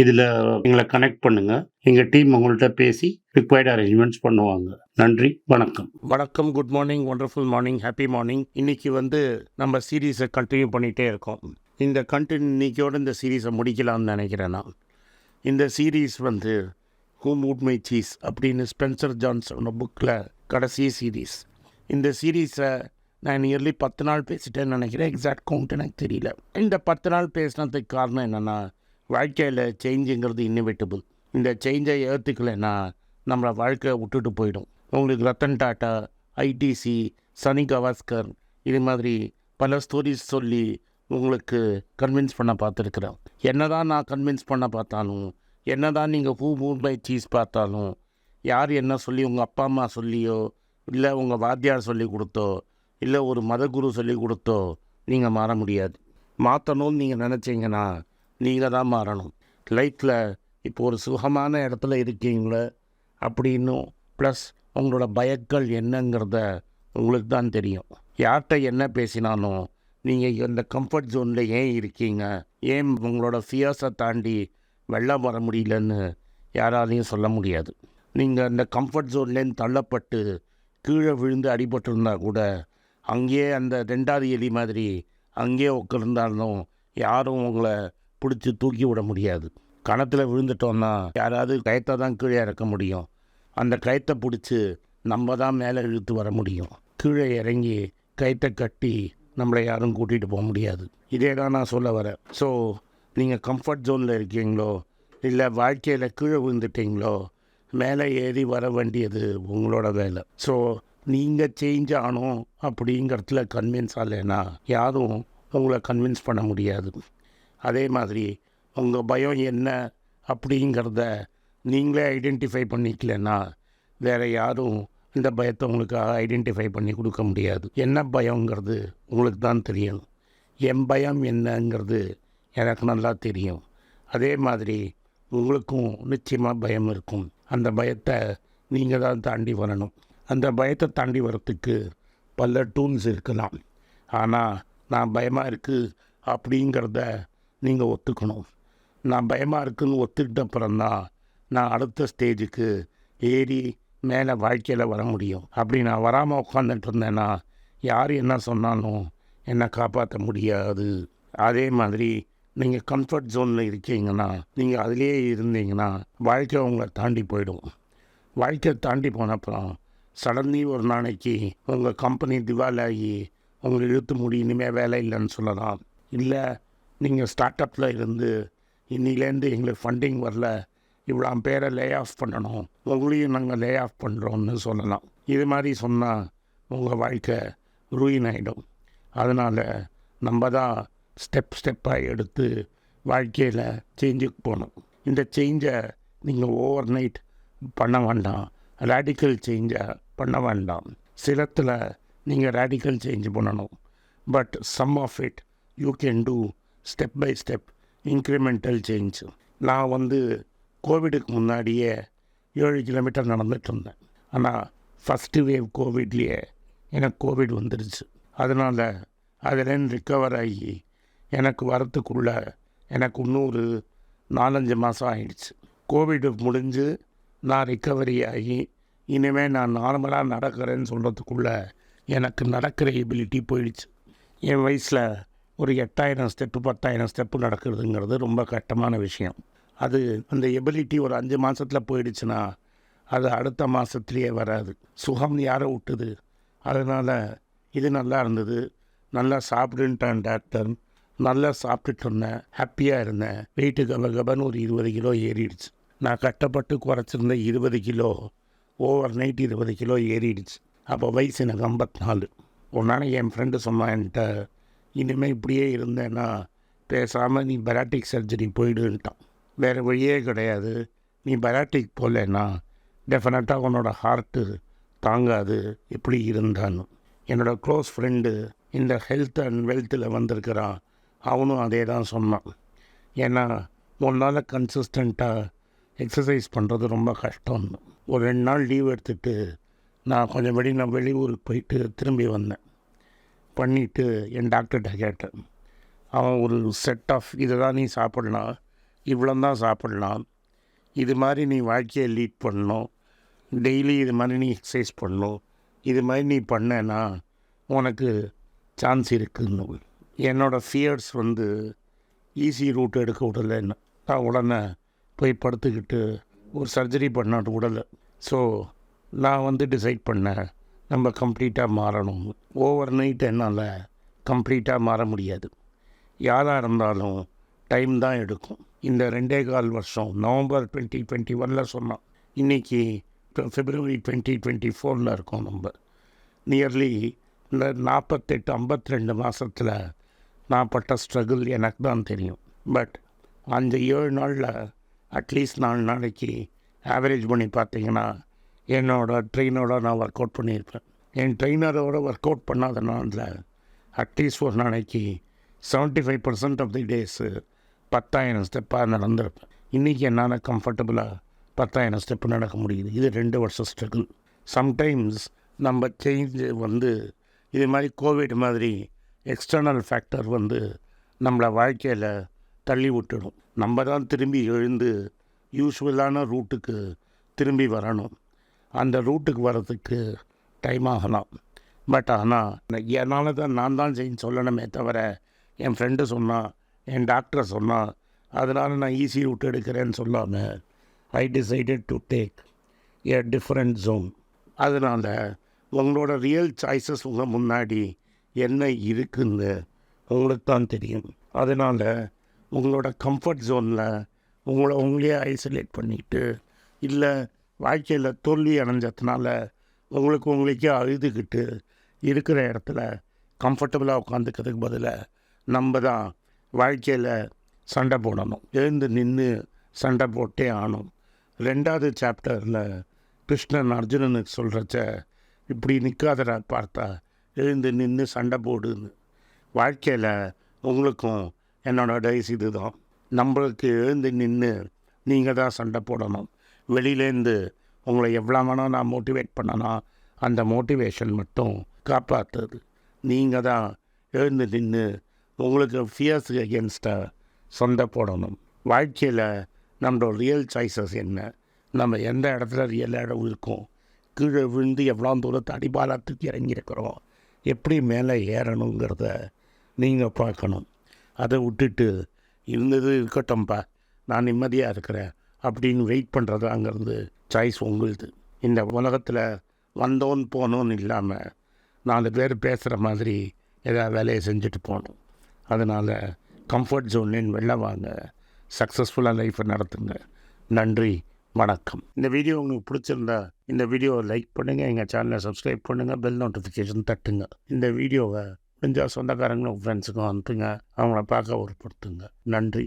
இதில் எங்களை கனெக்ட் பண்ணுங்கள் எங்கள் டீம் உங்கள்கிட்ட பேசி ரிக்வயர்ட் அரேஞ்ச்மெண்ட்ஸ் பண்ணுவாங்க. நன்றி வணக்கம். வணக்கம் good morning wonderful morning happy morning இன்னைக்கு வந்து நம்ம சீரீஸை கண்டினியூ பண்ணிகிட்டே இருக்கோம். இந்த கண்டினியூ இன்னைக்கோட இந்த சீரீஸை முடிக்கலாம்னு நினைக்கிறேன் நான். இந்த சீரீஸ் வந்து ஹூம் வுட் மை சீஸ் அப்படின்னு ஸ்பென்சர் ஜான்சன் புக்கில் கடைசி சீரீஸ் இந்த சீரீஸை நான் நியர்லி பத்து நாள் பேசிட்டேன்னு நினைக்கிறேன். எக்ஸாக்ட் கவுண்ட் எனக்கு தெரியல. இந்த பத்து நாள் பேசினதுக்கு காரணம் என்னென்னா வாழ்க்கையில் சேஞ்சுங்கிறது இன்னிவேட்டபிள் இந்த சேஞ்சை ஏற்றுக்கலைன்னா நம்மளை வாழ்க்கையை விட்டுட்டு போயிடும். உங்களுக்கு ரத்தன் டாட்டா ஐடிசி சனி கவாஸ்கர் இது மாதிரி பல ஸ்டோரிஸ் சொல்லி உங்களுக்கு கன்வின்ஸ் பண்ண பார்த்துருக்குறேன். என்ன தான் நான் கன்வின்ஸ் பண்ண பார்த்தாலும் என்ன தான் நீங்கள் ஹூ மூவ் பை சீஸ் பார்த்தாலும் யார் என்ன சொல்லி உங்கள் அப்பா அம்மா சொல்லியோ இல்லை உங்கள் வாத்தியார் சொல்லி கொடுத்தோ இல்லை ஒரு மதகுரு சொல்லி கொடுத்தோ நீங்கள் மாற முடியாது. மாற்றணும்னு நீங்கள் நினச்சிங்கன்னா நீங்கள் தான் மாறணும். லைஃப்பில் இப்போ ஒரு சுகமான இடத்துல இருக்கீங்களே அப்படின்னும் ப்ளஸ் உங்களோட பயங்கள் என்னங்கிறத உங்களுக்கு தான் தெரியும். யார்கிட்ட என்ன பேசினாலும் நீங்கள் இந்த கம்ஃபர்ட் ஜோனில் ஏன் இருக்கீங்க. ஏன் உங்களோட ஃபியர்ஸை தாண்டி வெள்ளம் வர முடியலன்னு யாராலையும் சொல்ல முடியாது. நீங்கள் இந்த கம்ஃபர்ட் ஜோன்லேருந்து தள்ளப்பட்டு கீழே விழுந்து அடிபட்டிருந்தா கூட அங்கேயே அந்த ரெண்டாவது எலி மாதிரி அங்கேயே உட்கார்ந்தாலும் யாரும் உங்களை பிடிச்சி தூக்கி விட முடியாது. கணத்தில் விழுந்துட்டோன்னா யாராவது கயத்தை தான் கீழே இறக்க முடியும். அந்த கயத்தை பிடிச்சி நம்ம தான் மேலே இழுத்து வர முடியும். கீழே இறங்கி கயத்தை கட்டி நம்மளை யாரும் கூட்டிகிட்டு போக முடியாது. இதே தான் நான் சொல்ல வரேன். ஸோ நீங்கள் கம்ஃபர்ட் ஜோனில் இருக்கீங்களோ இல்லை வாழ்க்கையில் கீழே விழுந்துட்டீங்களோ மேலே ஏறி வர வேண்டியது உங்களோட வேலை. ஸோ நீங்கள் சேஞ்ச் ஆனோம் அப்படிங்கிறதுல கன்வின்ஸ் ஆகலைன்னா யாரும் உங்களை கன்வின்ஸ் பண்ண முடியாது. அதே மாதிரி உங்கள் பயம் என்ன அப்படிங்கிறத நீங்களே ஐடென்டிஃபை பண்ணிக்கலன்னா வேறு யாரும் இந்த பயத்தை உங்களுக்கு ஐடென்டிஃபை பண்ணி கொடுக்க முடியாது. என்ன பயங்கிறது உங்களுக்கு தான் தெரியும். என் பயம் என்னங்கிறது எனக்கு நல்லா தெரியும். அதே மாதிரி உங்களுக்கும் நிச்சயமாக பயம் இருக்கும். அந்த பயத்தை நீங்கள் தான் தாண்டி வரணும். அந்த பயத்தை தாண்டி வரத்துக்கு பல டூல்ஸ் இருக்கலாம். ஆனால் நான் பயமாக இருக்குது அப்படிங்கிறத நீங்கள் ஒத்துக்கணும். நான் பயமாக இருக்குன்னு ஒத்துக்கிட்ட அப்புறம்தான் நான் அடுத்த ஸ்டேஜுக்கு ஏறி மேலே வாழ்க்கையில் வர முடியும். அப்படி நான் வராமல் உட்காந்துட்டு இருந்தேன்னா யார் என்ன சொன்னாலும் என்னை காப்பாற்ற முடியாது. அதே மாதிரி நீங்கள் கம்ஃபர்ட் ஜோனில் இருக்கீங்கன்னா நீங்கள் அதிலேயே இருந்தீங்கன்னா வாழ்க்கை உங்களை தாண்டி போயிடும். வாழ்க்கையை தாண்டி போனப்புறம் சடன்லி ஒரு நாளைக்கு உங்கள் கம்பெனி திவாலாகி உங்களை இழுத்து முடி இனிமேல் வேலை இல்லைன்னு சொல்லலாம். இல்லை நீங்கள் ஸ்டார்ட் அப்பில் இருந்து இன்னிலேருந்து எங்களுக்கு ஃபண்டிங் வரல இவ்வளோ பேரை லே ஆஃப் பண்ணணும் உங்களையும் நாங்கள் லே ஆஃப் பண்ணுறோன்னு சொல்லலாம். இது மாதிரி சொன்னால் உங்கள் வாழ்க்கை ரூயின் ஆகிடும் அதனால் நம்ம தான் ஸ்டெப் ஸ்டெப்பாக எடுத்து வாழ்க்கையில் சேஞ்சுக்கு போகணும். இந்த சேஞ்சை நீங்கள் ஓவர் நைட் பண்ண வேண்டாம். ரேடிக்கல் சேஞ்சை பண்ண வேண்டாம். சிலத்தில் நீங்கள் ரேடிக்கல் சேஞ்ச் பண்ணணும். But some of it you can do step by step incremental change நான் வந்து கோவிடுக்கு முன்னாடியே ஏழு கிலோமீட்டர் நடந்துட்டு இருந்தேன். ஆனால் ஃபஸ்ட்டு வேவ் கோவிட்லேயே எனக்கு கோவிட் வந்துருச்சு. அதனால் அதுலேருந்து ரிக்கவர் ஆகி எனக்கு வரத்துக்குள்ளே எனக்கு இன்னொரு நாலஞ்சு மாதம் ஆயிடுச்சு. கோவிட் முடிஞ்சு நான் ரிக்கவரி ஆகி இனிமேல் நான் நார்மலாக நடக்கிறேன்னு சொல்கிறதுக்குள்ளே எனக்கு நடக்கிற எபிலிட்டி போயிடுச்சு. என் வயசில் ஒரு எட்டாயிரம் ஸ்டெப்பு பத்தாயிரம் ஸ்டெப்பு நடக்கிறதுங்கிறது ரொம்ப கஷ்டமான விஷயம். அது அந்த எபிலிட்டி ஒரு அஞ்சு மாதத்தில் போயிடுச்சுன்னா அது அடுத்த மாதத்துலேயே வராது. சுகம் யாரை விட்டுது அதனால் இது நல்லா இருந்தது. நல்லா சாப்பிடுன்ட்டான் டாக்டர் நல்லா சாப்பிட்டுட்டு இருந்தேன். ஹாப்பியாக இருந்தேன். வெயிட்டு கப கபன்னு ஒரு இருபது கிலோ ஏறிடுச்சு. நான் கட்டப்பட்டு குறைச்சிருந்த இருபது கிலோ ஓவர் நைட் இருபது கிலோ ஏறிடுச்சு. அப்போ வயசு எனக்கு ஐம்பத்தி நாலு ஒரு நாளைக்கு என் ஃப்ரெண்டு சொன்னான் என்கிட்ட இனிமேல் இப்படியே இருந்தேன்னா பேசாமல் நீ பராட்டிக் சர்ஜரி போயிடுன்ட்டான். வேறு வழியே கிடையாது. நீ பராட்டிக் போகலன்னா டெஃபினட்டாக உன்னோட ஹார்ட்டு தாங்காது. எப்படி இருந்தான்னு என்னோடய க்ளோஸ் ஃப்ரெண்டு இந்த ஹெல்த் அண்ட் வெல்த்தில் வந்திருக்கிறான். அவனும் அதே தான் சொன்னான். ஏன்னா உன்னால் கன்சிஸ்டண்ட்டாக எக்ஸசைஸ் பண்ணுறது ரொம்ப கஷ்டம்னு ஒரு ரெண்டு நாள் லீவ் எடுத்துகிட்டு நான் கொஞ்சம் வெளி நான் வெளியூருக்கு போயிட்டு திரும்பி வந்தேன். பண்ணிவிட்டு என் டாக்டர்கிட்ட கேட்டேன். அவன் ஒரு செட் ஆஃப் இதை தான் நீ சாப்பிட்லாம் இவ்வளோ தான் சாப்பிட்லாம் இது மாதிரி நீ வாழ்க்கையை லீட் பண்ணணும் டெய்லி இது மாதிரி நீ எக்ஸசைஸ் பண்ணணும் இது மாதிரி நீ பண்ணேன்னா உனக்கு சான்ஸ் இருக்குன்னு. என்னோடய ஃபியர்ஸ் வந்து ஈஸி ரூட் எடுக்க விடலைன்னு நான் உடனே போய் படுத்துக்கிட்டு ஒரு சர்ஜரி பண்ணாட்டு விடலை. ஸோ நான் வந்து டிசைட் பண்ணேன் நம்ம கம்ப்ளீட்டாக மாறணும். ஓவர் நைட் என்னால் கம்ப்ளீட்டாக மாற முடியாது. யாராக இருந்தாலும் டைம் தான் எடுக்கும். இந்த ரெண்டே கால் வருஷம் நவம்பர் டுவெண்ட்டி டுவெண்ட்டி ஒனில் சொன்னான். இன்றைக்கி ஃபிப்ரவரி டுவெண்ட்டி டுவெண்ட்டி ஃபோரில் இருக்கோம் நம்ம. நியர்லி இந்த நாற்பத்தெட்டு ஐம்பத்தி ரெண்டு மாதத்தில் நான் பட்ட ஸ்ட்ரகிள் எனக்கு தான் தெரியும். பட் அந்த ஏழு நாளில் அட்லீஸ்ட் நாலு நாளைக்கு ஆவரேஜ் பண்ணி பார்த்தீங்கன்னா என்னோட ட்ரெயினோட நான் ஒர்க் அவுட் பண்ணியிருப்பேன். என் ட்ரெயினரோட ஒர்க் அவுட் பண்ணாதனால அட்லீஸ்ட் ஒரு நாளைக்கு seventy five percent of the days பத்தாயிரம் ஸ்டெப்பாக நடந்திருப்பேன். இன்றைக்கி என்னால் கம்ஃபர்டபுளாக பத்தாயிரம் ஸ்டெப்பு நடக்க முடியுது. இது ரெண்டு வருஷம் ஸ்ட்ரகிள் சம்டைம்ஸ் நம்ம சேஞ்ச் வந்து இது மாதிரி கோவிட் மாதிரி எக்ஸ்டர்னல் ஃபேக்டர் வந்து நம்மளை வாழ்க்கையில் தள்ளி விட்டுடும். நம்ம தான் திரும்பி எழுந்து யூஸ்வலான ரூட்டுக்கு திரும்பி வரணும். அந்த ரூட்டுக்கு வர்றதுக்கு டைம் ஆகலாம். பட் ஆனால் என்னால் தான் நான் தான் செய்ய சொல்லணுமே தவிர என் ஃப்ரெண்டு சொன்னான் என் டாக்டர் சொன்னான் அதனால் நான் ஈஸி ரூட் எடுக்கிறேன்னு சொல்லாமல் I decided to take a different zone அதனால் உங்களோட ரியல் சாய்ஸஸ் உங்கள் முன்னாடி என்ன இருக்குன்னு உங்களுக்கு தான் தெரியும். அதனால் உங்களோட கம்ஃபர்ட் ஜோனில் உங்களை உங்களையே ஐசோலேட் பண்ணிட்டு இல்லை வாழ்க்கையில் தோல்வி அடைஞ்சதுனால உங்களுக்கு உங்களுக்கே அழுதுகிட்டு இருக்கிற இடத்துல கம்ஃபர்டபுளாக உட்காந்துக்கிறதுக்கு பதிலாக நம்ம தான் வாழ்க்கையில் சண்டை போடணும். எழுந்து நின்று சண்டை போட்டே ஆகணும். ரெண்டாவது சாப்டரில் கிருஷ்ணன் அர்ஜுனனுக்கு சொல்கிறச்ச இப்படி நிற்காதடா பார்த்தா எழுந்து நின்று சண்டை போடுன்னு. வாழ்க்கையில் உங்களுக்கும் என்னோட டைஸ் இது தான் நம்மளுக்கு எழுந்து நின்று நீங்கள் தான் சண்டை போடணும். வெளியிலேருந்து உங்களை எவ்வளோ வேணால் நான் மோட்டிவேட் பண்ணனா அந்த மோட்டிவேஷன் மட்டும் காப்பாற்றுது நீங்கள் தான் எழுந்து நின்று உங்களுக்கு ஃபியர்ஸுக்கு அகேன்ஸ்டாக சொந்த போடணும். வாழ்க்கையில் நம்மளோட ரியல் சாய்ஸஸ் என்ன? நம்ம எந்த இடத்துல ரியல் இடம் இருக்கோம்? கீழே விழுந்து எவ்வளோ தூரத்தை அடிபாலத்துக்கு இறங்கியிருக்கிறோம்? எப்படி மேலே ஏறணுங்கிறத நீங்கள் பார்க்கணும். அதை விட்டுட்டு இருந்தது இருக்கட்டும்ப்பா நான் நிம்மதியாக இருக்கிறேன். அப்படின்னு வெயிட் பண்ணுறது அங்கேருந்து சாய்ஸ் உங்களுது. இந்த உலகத்தில் வந்தோன்னு போனோன்னு இல்லாமல் நாலு பேர் பேசுகிற மாதிரி ஏதாவது வேலையை செஞ்சுட்டு போகணும். அதனால் கம்ஃபர்ட் ஜோன்லேன்னு வெளில வாங்க. சக்ஸஸ்ஃபுல்லாக லைஃப்பை நடத்துங்க. நன்றி வணக்கம். இந்த வீடியோ உங்களுக்கு பிடிச்சிருந்தா இந்த வீடியோவை லைக் பண்ணுங்கள் எங்கள் சேனலை சப்ஸ்கிரைப் பண்ணுங்கள் பெல் நோட்டிஃபிகேஷன் தட்டுங்க. இந்த வீடியோவை முடிஞ்சால் சொந்தக்காரங்களும் ஃப்ரெண்ட்ஸுக்கும் அனுப்புங்க. அவங்கள பார்க்க ஒருப்படுத்துங்க நன்றி.